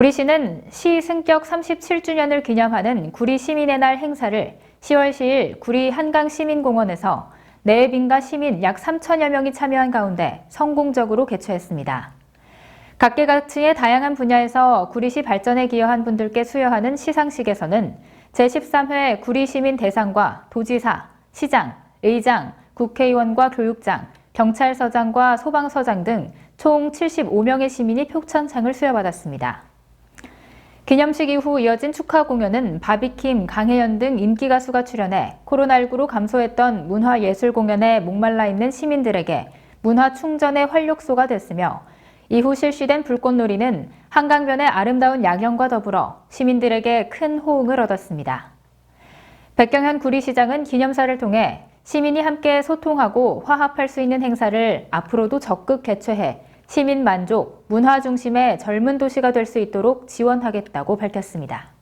구리시는 시 승격 37주년을 기념하는 구리 시민의 날 행사를 10월 10일 구리 한강 시민공원에서 내빈과 시민 약 3천여 명이 참여한 가운데 성공적으로 개최했습니다. 각계각층의 다양한 분야에서 구리시 발전에 기여한 분들께 수여하는 시상식에서는 제13회 구리시민 대상과 도지사, 시장, 의장, 국회의원과 교육장, 경찰서장과 소방서장 등 총 75명의 시민이 표창장을 수여받았습니다. 기념식 이후 이어진 축하 공연은 바비킴, 강혜연 등 인기 가수가 출연해 코로나19로 감소했던 문화 예술 공연에 목말라 있는 시민들에게 문화 충전의 활력소가 됐으며 이후 실시된 불꽃놀이는 한강변의 아름다운 야경과 더불어 시민들에게 큰 호응을 얻었습니다. 백경현 구리시장은 기념사를 통해 시민이 함께 소통하고 화합할 수 있는 행사를 앞으로도 적극 개최해 시민 만족, 문화 중심의 젊은 도시가 될 수 있도록 지원하겠다고 밝혔습니다.